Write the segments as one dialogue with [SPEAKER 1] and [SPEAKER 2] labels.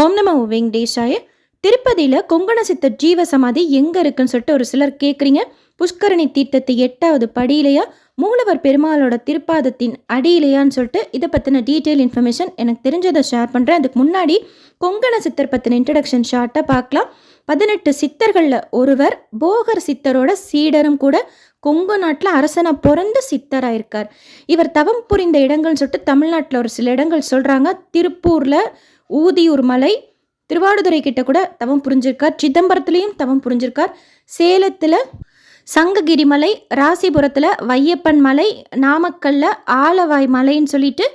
[SPEAKER 1] ஓம் நம வெங்கடேஷாய. திருப்பதியில் கொங்கண சித்தர் ஜீவ சமாதி எங்கே இருக்குன்னு சொல்லிட்டு ஒரு சிலர் கேட்குறீங்க புஷ்கரணி தீர்த்தத்து எட்டாவது படியிலையா? மூலவர் பெருமாளோட திருப்பாதத்தின் அடியிலையான்னு சொல்லிட்டு இதை பற்றின டீட்டெயில் இன்ஃபர்மேஷன் எனக்கு தெரிஞ்சதை ஷேர் பண்ணுறேன் அதுக்கு முன்னாடி கொங்கண சித்தர் பற்றின இன்ட்ரடக்ஷன் ஷார்ட்டாக பார்க்கலாம். பதினெட்டு சித்தர்களில் ஒருவர் போகர் சித்தரோட சீடரும் கூட கொங்கு நாட்டில் அரசனை பிறந்த சித்தராக இருக்கார் இவர் தவம் புரிந்த இடங்கள்னு சொல்லிட்டு தமிழ்நாட்டில் ஒரு சில இடங்கள் சொல்கிறாங்க திருப்பூரில் ஊதியூர் மலை. திருவாடுதுறை கிட்ட கூட தவம் புரிஞ்சிருக்கார். சிதம்பரத்துலேயும் தவம் புரிஞ்சிருக்கார். சேலத்தில் சங்ககிரி மலை ராசிபுரத்தில் வையப்பன் மலை நாமக்கல்ல ஆலவாய் மலைன்னு சொல்லிட்டு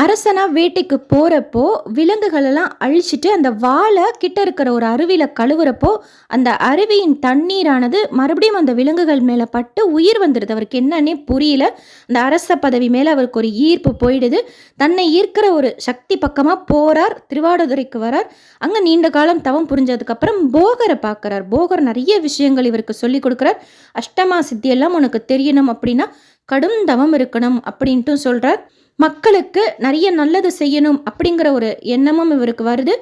[SPEAKER 1] அரசனா வேட்டைக்கு போகிறப்போ விலங்குகளெல்லாம் அழிச்சிட்டு அந்த வாழை கிட்ட இருக்கிற ஒரு அருவியில் கழுவுறப்போ அந்த அருவியின் தண்ணீரானது மறுபடியும் அந்த விலங்குகள் மேலே பட்டு உயிர் வந்துடுது. அவருக்கு என்னன்னே புரியல. அந்த அரச பதவி மேலே அவருக்கு ஒரு ஈர்ப்பு போயிடுது. தன்னை ஈர்க்கிற ஒரு சக்தி பக்கமாக போகிறார் திருவாடுதுறைக்கு வரார். அங்கே நீண்ட காலம் தவம் புரிஞ்சதுக்கப்புறம் போகரை பார்க்குறார். போகர் நிறைய விஷயங்கள் இவருக்கு சொல்லி கொடுக்குறார். அஷ்டமா சித்தியெல்லாம் உனக்கு தெரியணும் அப்படின்னா கடும் தவம் இருக்கணும் அப்படின்ட்டும் சொல்கிறார் மக்களுக்கு நிறைய நல்லது செய்யணும் அப்படிங்கிற ஒரு எண்ணமும் இவருக்கு வருது.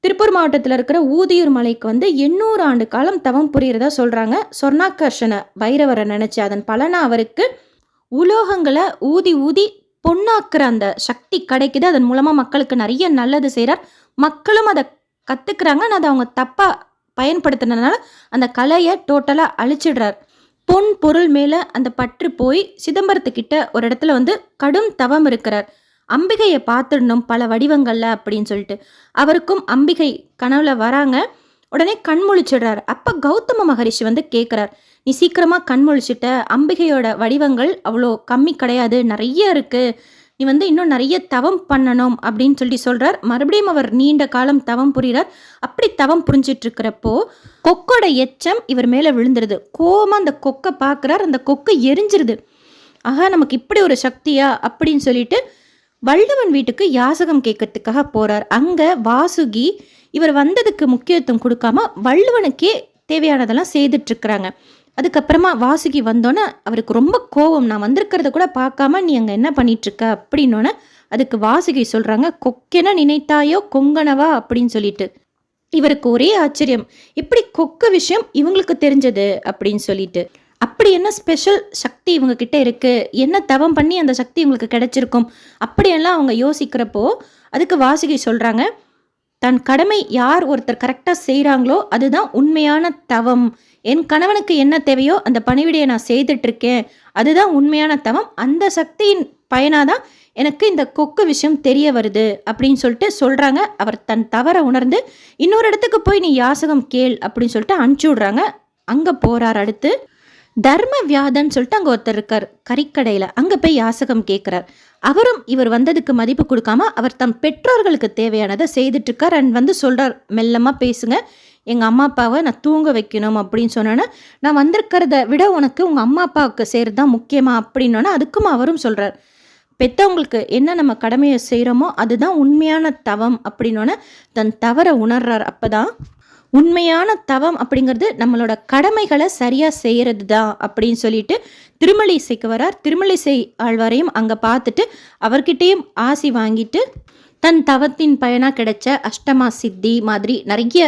[SPEAKER 1] திருப்பூர் மாவட்டத்தில் இருக்கிற ஊதியூர் மலைக்கு வந்து எண்ணூறு ஆண்டு காலம் தவம் புரியறதா சொல்கிறாங்க சொர்ணாகர்ஷண பைரவரை நினச்சி அதன் பலனா அவருக்கு உலோகங்களை ஊதி ஊதி பொண்ணாக்குற அந்த சக்தி கிடைக்குது. அதன் மூலமாக மக்களுக்கு நிறைய நல்லது செய்கிறார் மக்களும் அதை கற்றுக்குறாங்க ஆனால் அதை அவங்க தப்பாக பயன்படுத்துனதுனால அந்த கலையை டோட்டலாக அழிச்சிடுறார். பொன் பொருள் மேலே அந்த பற்று போய் சிதம்பரத்துக்கிட்ட ஒரு இடத்துல வந்து கடும் தவம் இருக்கிறார். அம்பிகையை பார்த்துடணும் பல வடிவங்களில் அப்படின்னு சொல்லிட்டு. அவருக்கும் அம்பிகை கனவுல வராங்க. உடனே கண்முழிச்சிடுறார் அப்போ கௌதம மகரிஷி வந்து கேட்குறார் நீ சீக்கிரமாக கண் முழிச்சிட்ட அம்பிகையோட வடிவங்கள் அவ்வளோ கம்மி கிடையாது. நிறைய இருக்குது நீ வந்து இன்னும் நிறைய தவம் பண்ணணும் அப்படின்னு சொல்லி சொல்கிறார் மறுபடியும் அவர் நீண்ட காலம் தவம் புரிகிறார். அப்படி தவம் புரிஞ்சிட்டு இருக்கிறப்போ கொக்கோட எச்சம் இவர் மேலே விழுந்துருது. கோவமாக அந்த கொக்கை பார்க்குறார். அந்த கொக்கை எரிஞ்சிருது. ஆகா நமக்கு இப்படி ஒரு சக்தியா? அப்படின்னு சொல்லிட்டு வள்ளுவன் வீட்டுக்கு யாசகம் கேட்கறதுக்காக போகிறார் அங்கே வாசுகி இவர் வந்ததுக்கு முக்கியத்துவம் கொடுக்காம வள்ளுவனுக்கே தேவையானதெல்லாம் செய்துட்ருக்குறாங்க அதுக்கப்புறமா வாசுகி வந்தோன்னே அவருக்கு ரொம்ப கோவம் நான் வந்திருக்கிறத கூட பார்க்காம நீ அங்கே என்ன பண்ணிகிட்ருக்க அப்படின்னோன்னே அதுக்கு வாசுகி சொல்கிறாங்க கொக்கென நினைத்தாயோ கொங்கனவா? அப்படின்னு சொல்லிட்டு. இவருக்கு ஒரே ஆச்சரியம் இப்படி கொக்க விஷயம் இவங்களுக்கு தெரிஞ்சது? அப்படின்னு சொல்லிட்டு. அப்படி என்ன ஸ்பெஷல் சக்தி இவங்க கிட்ட இருக்கு? என்ன தவம் பண்ணி அந்த சக்தி இவங்களுக்கு கிடைச்சிருக்கும்? அப்படியெல்லாம் அவங்க யோசிக்கிறப்போ அதுக்கு வாசுகி சொல்றாங்க தன் கடமை யார் ஒருத்தர் கரெக்டாக செய்கிறாங்களோ அதுதான் உண்மையான தவம். என் கணவனுக்கு என்ன தேவையோ அந்த பணிவிடையை நான் செய்துட்டு இருக்கேன் அதுதான் உண்மையான தவம். அந்த சக்தியின் பயனாக தான் எனக்கு இந்த கொக்கு விஷயம் தெரிய வருது அப்படின்னு சொல்லிட்டு சொல்கிறாங்க அவர் தன் தவறை உணர்ந்து இன்னொரு இடத்துக்கு போய் நீ யாசகம் கேள் அப்படின்னு சொல்லிட்டு அனுப்பிச்சி விட்றாங்க அங்கே போகிறார் அடுத்து. தர்ம வியாதன் சொல்லிட்டு அங்கே ஒருத்தர் இருக்கார் கறிக்கடையில். அங்கே போய் யாசகம் கேட்குறார் அவரும் இவர் வந்ததுக்கு மதிப்பு கொடுக்காம அவர் தம் பெற்றோர்களுக்கு தேவையானதை செய்துட்டு இருக்கார் அண்ட் வந்து சொல்கிறார் மெல்லமாக பேசுங்க. எங்கள் அம்மா அப்பாவை நான் தூங்க வைக்கணும் அப்படின்னு சொன்னோன்னே நான் வந்திருக்கிறத விட உனக்கு உங்கள் அம்மா அப்பாவுக்கு செய்கிறது தான் முக்கியமாக அப்படின்னோன்னே அதுக்கும் அவரும் சொல்கிறார் பெற்றவங்களுக்கு என்ன நம்ம கடமையை செய்கிறோமோ அதுதான் உண்மையான தவம் அப்படின்னோன்னே தன் தவறை உணர்றார். அப்போ தான் உண்மையான தவம் அப்படிங்கிறது நம்மளோட கடமைகளை சரியாக செய்கிறது தான் அப்படின்னு சொல்லிட்டு திருமலிசைக்கு வரார். திருமலிசை ஆழ்வாரையும் அங்கே பார்த்துட்டு அவர்கிட்டேயும் ஆசி வாங்கிட்டு தன் தவத்தின் பயனாக கிடைச்ச அஷ்டமா சித்தி மாதிரி நிறைய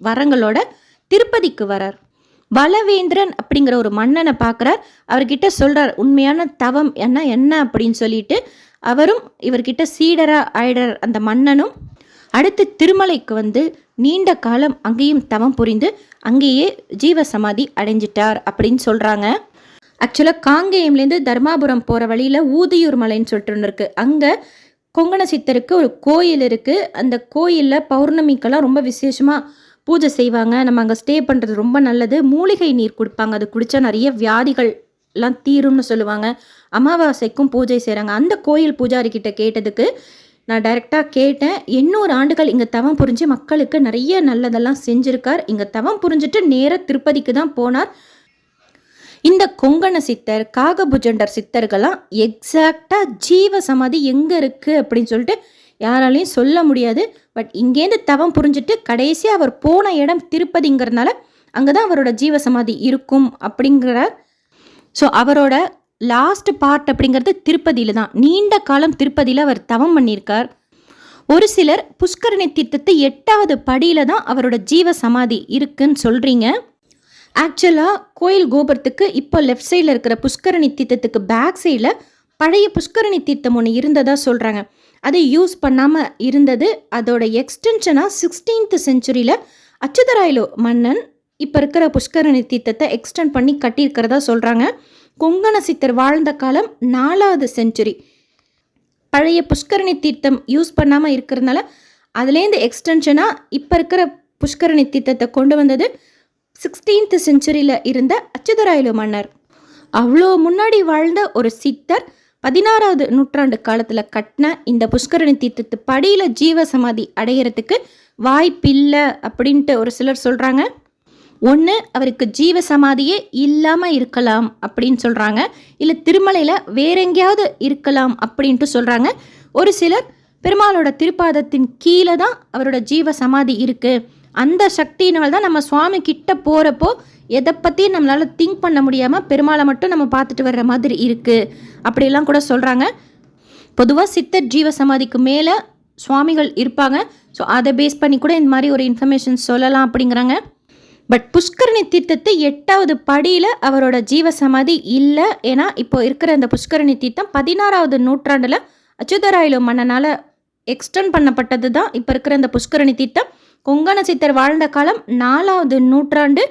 [SPEAKER 1] வரங்களோட திருப்பதிக்கு வரார். பலவேந்திரன் அப்படிங்கிற ஒரு மன்னனை பார்க்குறார். அவர்கிட்ட சொல்கிறார் உண்மையான தவம் என்ன என்ன? அப்படின்னு சொல்லிட்டு அவரும் இவர்கிட்ட சீடரா ஆயிடர் அந்த மன்னனும். அடுத்து திருமலைக்கு வந்து நீண்ட காலம் அங்கேயும் தவம் புரிந்து அங்கேயே ஜீவ சமாதி அடைஞ்சிட்டார் அப்படின்னு சொல்கிறாங்க ஆக்சுவலாக காங்கேயம்லேருந்து தர்மாபுரம் போகிற வழியில் ஊதியூர் மலைன்னு சொல்லிட்டு ஒன்று இருக்குது அங்கே கொங்கண சித்தருக்கு ஒரு கோயில் இருக்குது அந்த கோயிலில் பௌர்ணமிக்கெல்லாம் ரொம்ப விசேஷமாக பூஜை செய்வாங்க. நம்ம அங்கே ஸ்டே பண்ணுறது ரொம்ப நல்லது. மூலிகை நீர் கொடுப்பாங்க. அது குடித்தா நிறைய வியாதிகள் எல்லாம் தீரும்னு சொல்லுவாங்க. அமாவாசைக்கும் பூஜை செய்கிறாங்க அந்த கோயில் பூஜாரிக்கிட்ட கேட்டதுக்கு நான் டைரெக்டாக கேட்டேன். எண்ணூறு ஆண்டுகள் இங்கே தவம் புரிஞ்சு மக்களுக்கு நிறைய நல்லதெல்லாம் செஞ்சுருக்கார். இங்கே தவம் புரிஞ்சுட்டு நேராக திருப்பதிக்கு தான் போனார். இந்த கொங்கண சித்தர் காகபுஜண்டர் சித்தர்கள்லாம் எக்ஸாக்டாக ஜீவ சமாதி எங்கே இருக்குது அப்படின்னு சொல்லிட்டு யாராலையும் சொல்ல முடியாது. பட் இங்கேருந்து தவம் புரிஞ்சுட்டு கடைசியாக அவர் போன இடம் திருப்பதிங்கிறதுனால அங்கே தான் அவரோட ஜீவ சமாதி இருக்கும் அப்படிங்கிறார் ஸோ அவரோட லாஸ்ட் பார்ட் அப்படிங்கிறது திருப்பதியில் தான் நீண்ட காலம் திருப்பதியில் அவர் தவம் பண்ணியிருக்கார். ஒரு சிலர் புஷ்கரணி தீர்த்தத்தை எட்டாவது படியில் தான் அவரோட ஜீவ சமாதி இருக்குன்னு சொல்கிறீங்க ஆக்சுவலாக கோயில் கோபுரத்துக்கு இப்போ லெஃப்ட் சைடில் இருக்கிற புஷ்கரணி தீர்த்தத்துக்கு பேக் சைடில் பழைய புஷ்கரணி தீர்த்தம் ஒன்று இருந்ததாக சொல்கிறாங்க அது யூஸ் பண்ணாமல் இருந்தது அதோட எக்ஸ்டென்ஷனாக சிக்ஸ்டீன்த் செஞ்சுரியில் அச்சுதராயலு மன்னன் இப்போ இருக்கிற புஷ்கரணி தீர்த்தத்தை எக்ஸ்டெண்ட் பண்ணி கட்டியிருக்கிறதா சொல்கிறாங்க கொங்கண சித்தர் வாழ்ந்த காலம் நாலாவது செஞ்சுரி பழைய புஷ்கரணி தீர்த்தம் யூஸ் பண்ணாமல் இருக்கிறதுனால அதுலேருந்து எக்ஸ்டென்ஷனாக இப்போ இருக்கிற புஷ்கரணி தீர்த்தத்தை கொண்டு வந்தது சிக்ஸ்டீன்த் செஞ்சுரியில் இருந்த அச்சுதராயலு மன்னர். அவ்வளோ முன்னாடி வாழ்ந்த ஒரு சித்தர் பதினாறாவது நூற்றாண்டு காலத்தில் கட்டின இந்த புஷ்கரணி தீர்த்தத்து படியில் ஜீவ சமாதி அடையிறதுக்கு வாய்ப்பில்லை அப்படின்ட்டு ஒரு சிலர் சொல்கிறாங்க ஒன்று அவருக்கு ஜீவ சமாதியே இல்லாமல் இருக்கலாம் அப்படின்னு சொல்கிறாங்க இல்லை திருமலையில் வேற எங்கேயாவது இருக்கலாம் அப்படின்ட்டு சொல்கிறாங்க ஒரு சிலர் பெருமாளோட திருப்பாதத்தின் கீழே தான் அவரோட ஜீவ சமாதி இருக்குது அந்த சக்தியினால் தான் நம்ம சுவாமி கிட்ட போகிறப்போ எதை பற்றியும் நம்மளால் திங்க் பண்ண முடியாமல் பெருமாளை மட்டும் நம்ம பார்த்துட்டு வர்ற மாதிரி இருக்குது அப்படிலாம் கூட சொல்கிறாங்க பொதுவாக சித்தர் ஜீவ சமாதிக்கு மேலே சுவாமிகள் இருப்பாங்க. ஸோ அதை பேஸ் பண்ணி கூட இந்த மாதிரி ஒரு இன்ஃபர்மேஷன் சொல்லலாம் அப்படிங்கிறாங்க. பட் புஷ்கரணி தீர்த்தத்தை எட்டாவது படியில் அவரோட ஜீவ சமாதி இல்லை. ஏன்னா இப்போ இருக்கிற இந்த புஷ்கரணி தீர்த்தம் பதினாறாவது நூற்றாண்டில் அச்சுதராயலு மன்னனால் எக்ஸ்டெண்ட் பண்ணப்பட்டது தான் இப்போ இருக்கிற இந்த புஷ்கரணி தீர்த்தம் கொங்கண சித்தர் வாழ்ந்த காலம் நாலாவது நூற்றாண்டு.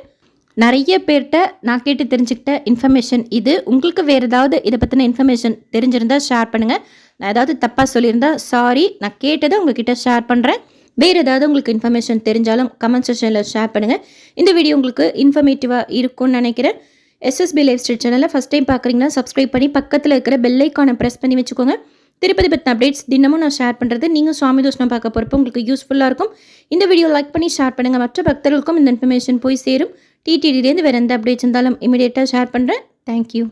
[SPEAKER 1] நிறைய பேர்கிட்ட நான் கேட்டு தெரிஞ்சுக்கிட்ட இன்ஃபர்மேஷன் இது. உங்களுக்கு வேறு ஏதாவது இதை பற்றின இன்ஃபர்மேஷன் தெரிஞ்சிருந்தால் ஷேர் பண்ணுங்கள் நான் ஏதாவது தப்பாக சொல்லியிருந்தால் சாரி நான் கேட்டதை உங்ககிட்ட ஷேர் பண்ணுறேன் வேறு ஏதாவது உங்களுக்கு இன்ஃபர்மேஷன் தெரிஞ்சாலும் கமெண்ட் செக்ஷனில் ஷேர் பண்ணுங்கள் இந்த வீடியோ உங்களுக்கு இன்ஃபர்மேட்டிவாக இருக்கும்னு நினைக்கிறேன். எஸ்எஸ்பி லைஃப் ஸ்டைல் சேனலில் ஃபஸ்ட் டைம் பார்க்குறீங்கன்னா சப்ஸ்கிரைப் பண்ணி பக்கத்தில் இருக்கிற பெல்லைக்கானை ப்ரெஸ் பண்ணி வச்சுக்கோங்க. திருப்பதி பற்றின அப்டேட்ஸ் தினமும் நான் ஷேர் பண்ணுறது நீங்கள் சுவாமி தோஷனம் பார்க்க போகிறப்போ உங்களுக்கு யூஸ்ஃபுல்லாக இருக்கும். இந்த வீடியோ லைக் பண்ணி ஷேர் பண்ணுங்கள் மற்ற பக்தர்களுக்கும் இந்த இன்ஃபர்மேஷன் போய் சேரும். டிடிடிலேருந்து வேறு எந்த அப்டேட்ஸ் இருந்தாலும் இமீடியட்டாக ஷேர் பண்ணுறேன் தேங்க்யூ